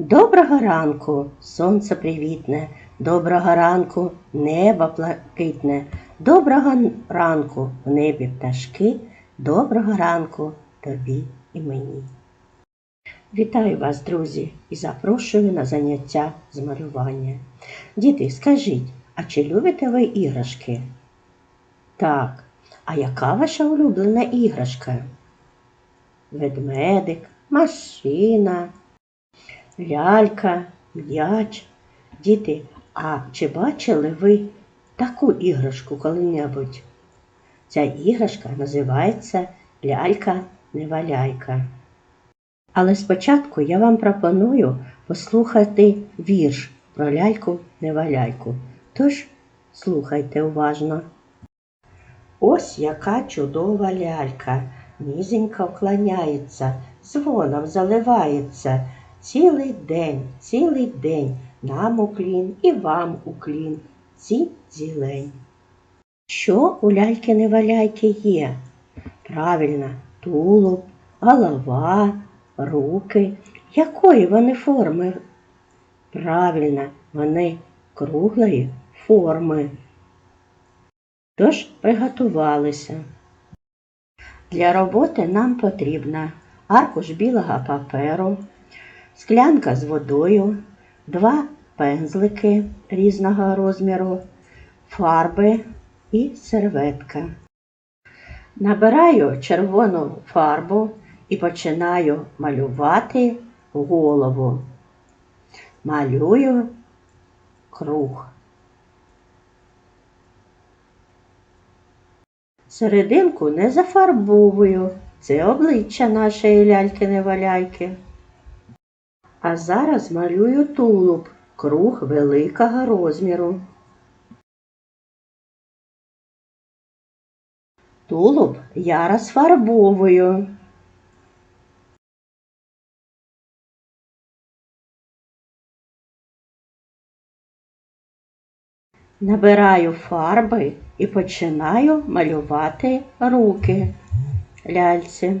Доброго ранку, сонце привітне, доброго ранку, небо блакитне, доброго ранку, в небі пташки, доброго ранку тобі і мені. Вітаю вас, друзі, і запрошую на заняття з малювання. Діти, скажіть, а чи любите ви іграшки? Так, а яка ваша улюблена іграшка? Ведмедик, машина, лялька, м'яч. Діти, а чи бачили ви таку іграшку коли-небудь? Ця іграшка називається лялька-неваляйка. Але спочатку я вам пропоную послухати вірш про ляльку-неваляйку. Тож слухайте уважно. Ось яка чудова лялька, низенько вклоняється, дзвоном заливається. Цілий день, цілий день нам уклін і вам уклін, ці зілень. Що у ляльки неваляйки є? Правильно, тулуб, голова, руки. Якої вони форми? Правильно, вони круглої форми. Тож приготувалися. Для роботи нам потрібна аркуш білого паперу, склянка з водою, два пензлики різного розміру, фарби і серветка. Набираю червону фарбу і починаю малювати голову. Малюю круг. Серединку не зафарбовую. Це обличчя нашої ляльки-неваляйки. А зараз малюю тулуб, круг великого розміру. Тулуб я розфарбовую. Набираю фарби і починаю малювати руки ляльці.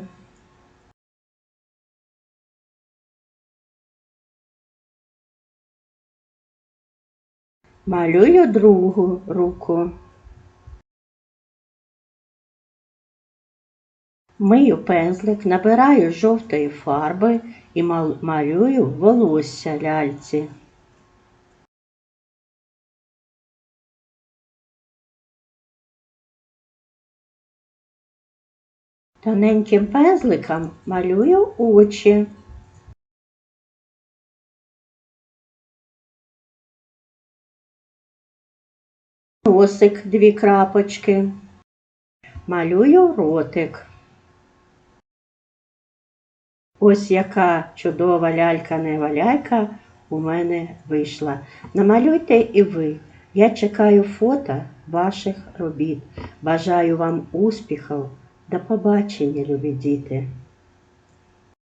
Малюю другу руку. Мию пензлик, набираю жовтої фарби і малюю волосся ляльці. Тоненьким пензликом малюю очі. Носик дві крапочки. Малюю ротик. Ось яка чудова лялька-неваляйка у мене вийшла. Намалюйте і ви. Я чекаю фото ваших робіт. Бажаю вам успіхів. До побачення, любі діти!